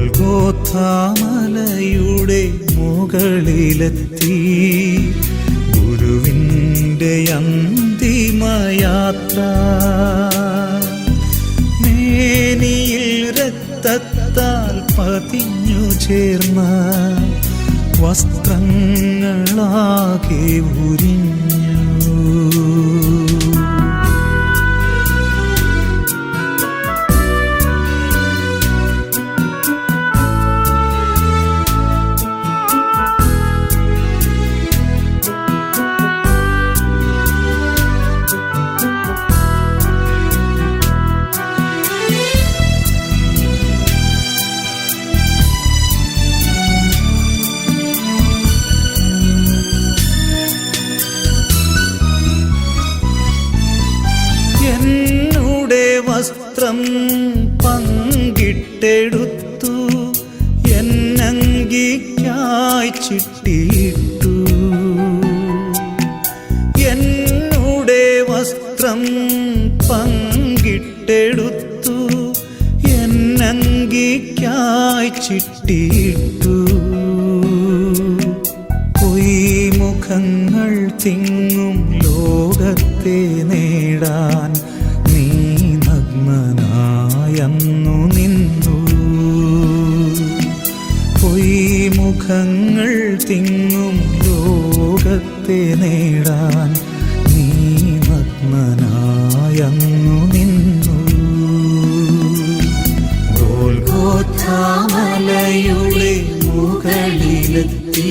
ഗോൽഗോഥാമലയുടെ മുകളിലെത്തി. ഗുരുവിന്റെ അന്തിമയാത്ര. മേനിയിൽ രക്തത്താൽ പതിഞ്ഞു ചേർന്ന വസ്ത്രങ്ങളാകെ ഉരിഞ്ഞു വസ്ത്രം പങ്കിട്ടെടുത്തു എന്നങ്കിക്കായി ചിട്ടിയിട്ടു. എന്നുടെ വസ്ത്രം പങ്കിട്ടെടുത്തു എന്നങ്കിക്കായി ചിട്ടിയിട്ടു. പൊയ്മുഖങ്ങൾ തിങ്ങും ലോകത്തെ നേടാൻ പൊയ്മുഖങ്ങൾ തിങ്ങും ലോകത്തെ നേടാൻ നീ മത്മനായു നിന്നു. ഗോൽഗോത്താമലയുടെ മുകളിലെത്തി.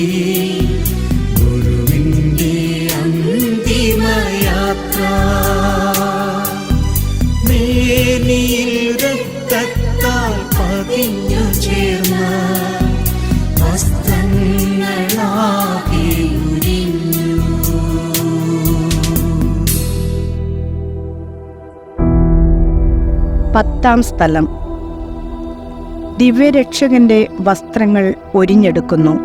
ഗുരുവിന്റെ അന്തിമയാത്ര. മേനിയിൽ രക്തത്താൽ പതിഞ്ഞു പത്താം സ്ഥലം. ദിവ്യരക്ഷകന്റെ വസ്ത്രങ്ങൾ ഒരിഞ്ഞെടുക്കുന്നു.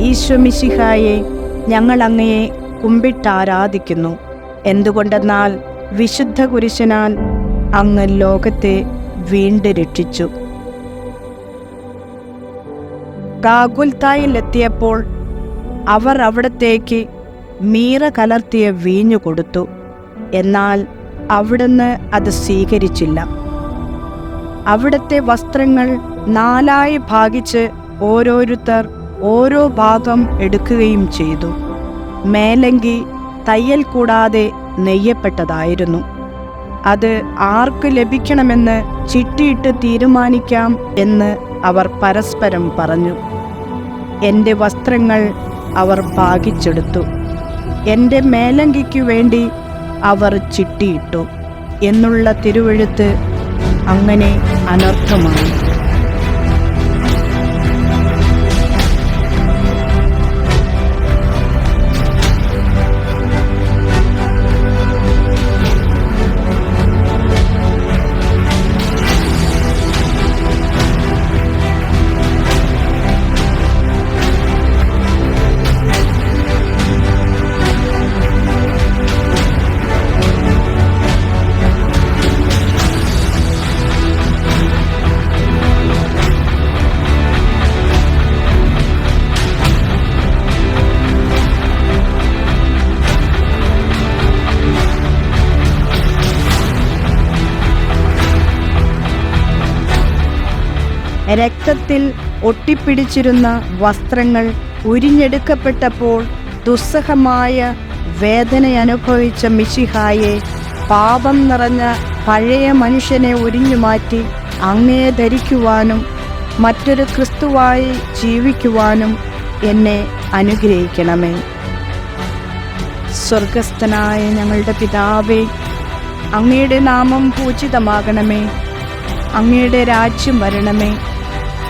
ഈശ്വമിശിഹായെ ഞങ്ങൾ അങ്ങയെ കുമ്പിട്ടാരാധിക്കുന്നു. എന്തുകൊണ്ടെന്നാൽ വിശുദ്ധ കുരിശനാൽ അങ്ങ് ലോകത്തെ വീണ്ടും രക്ഷിച്ചു. ഗാഗുൽത്തായിലെത്തിയപ്പോൾ അവർ അവിടത്തേക്ക് മീറ കലർത്തിയ വീഞ്ഞു കൊടുത്തു. എന്നാൽ അവിടുന്ന് അത് സ്വീകരിച്ചില്ല. അവിടുത്തെ വസ്ത്രങ്ങൾ നാലായി ഭാഗിച്ച് ഓരോരുത്തർ ഓരോ ഭാഗം എടുക്കുകയും ചെയ്തു. മേലങ്കി തയ്യൽ കൂടാതെ നെയ്യപ്പെട്ടതായിരുന്നു. അത് ആർക്ക് ലഭിക്കണമെന്ന് ചിട്ടിയിട്ട് തീരുമാനിക്കാം എന്ന് അവർ പരസ്പരം പറഞ്ഞു. എന്റെ വസ്ത്രങ്ങൾ അവർ ഭാഗിച്ചെടുത്തു. എന്റെ മേലങ്കിക്കു വേണ്ടി അവർ ചിട്ടിയിട്ടു. എന്നുള്ള തിരുവെഴുത്ത് അങ്ങനെ അനർത്ഥമായി രക്തത്തിൽ ഒട്ടിപ്പിടിച്ചിരുന്ന വസ്ത്രങ്ങൾ ഉരിഞ്ഞെടുക്കപ്പെട്ടപ്പോൾ ദുസ്സഹമായ വേദന അനുഭവിച്ച മിശിഹായെ പാപം നിറഞ്ഞ പഴയ മനുഷ്യനെ ഉരിഞ്ഞുമാറ്റി അങ്ങയെ ധരിക്കുവാനും മറ്റൊരു ക്രിസ്തുവായി ജീവിക്കുവാനും എന്നെ അനുഗ്രഹിക്കണമേ. സ്വർഗസ്ഥനായ ഞങ്ങളുടെ പിതാവേ അങ്ങയുടെ നാമം പൂജിതമാകണമേ. അങ്ങയുടെ രാജ്യം വരണമേ.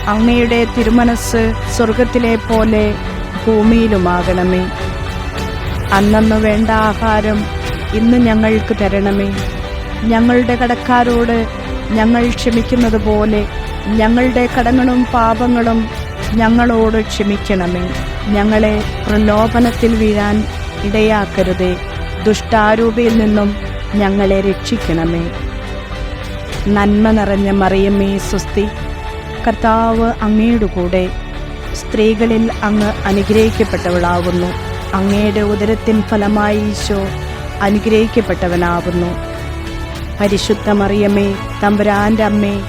അങ്ങയുടെ തിരുമനസ് സ്വർഗത്തിലെ പോലെ ഭൂമിയിലുമാകണമേ. അന്നന്ന് വേണ്ട ആഹാരം ഇന്ന് ഞങ്ങൾക്ക് തരണമേ. ഞങ്ങളുടെ കടക്കാരോട് ഞങ്ങൾ ക്ഷമിക്കുന്നത് പോലെ ഞങ്ങളുടെ കടങ്ങളും പാപങ്ങളും ഞങ്ങളോട് ക്ഷമിക്കണമേ. ഞങ്ങളെ പ്രലോഭനത്തിൽ വീഴാൻ ഇടയാക്കരുതേ. ദുഷ്ടാരൂപിയിൽ നിന്നും ഞങ്ങളെ രക്ഷിക്കണമേ. നന്മ നിറഞ്ഞ മറിയമ്മേ സുസ്തി കർത്താവ് അങ്ങയുടെ കൂടെ സ്ത്രീകളിൽ അങ്ങ് അനുഗ്രഹിക്കപ്പെട്ടവളാകുന്നു അങ്ങയുടെ ഉദരത്തിൻ ഫലമായി ഈശോ അനുഗ്രഹിക്കപ്പെട്ടവനാകുന്നു പരിശുദ്ധ മറിയമേ തമ്പുരാന്റെ അമ്മേ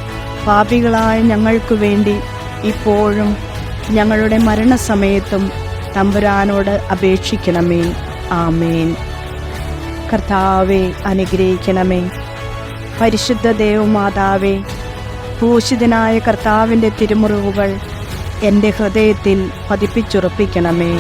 പാപികളായ ഞങ്ങൾക്ക് വേണ്ടി ഇപ്പോഴും ഞങ്ങളുടെ മരണസമയത്തും തമ്പുരാനോട് അപേക്ഷിക്കണമേ. ആമേൻ. കർത്താവെ അനുഗ്രഹിക്കണമേ. പരിശുദ്ധ ദേവമാതാവേ ഭൂഷിതനായ കർത്താവിന്റെ തിരുമുറിവുകൾ എന്റെ ഹൃദയത്തിൽ പതിപ്പിച്ചുറപ്പിക്കണമേ.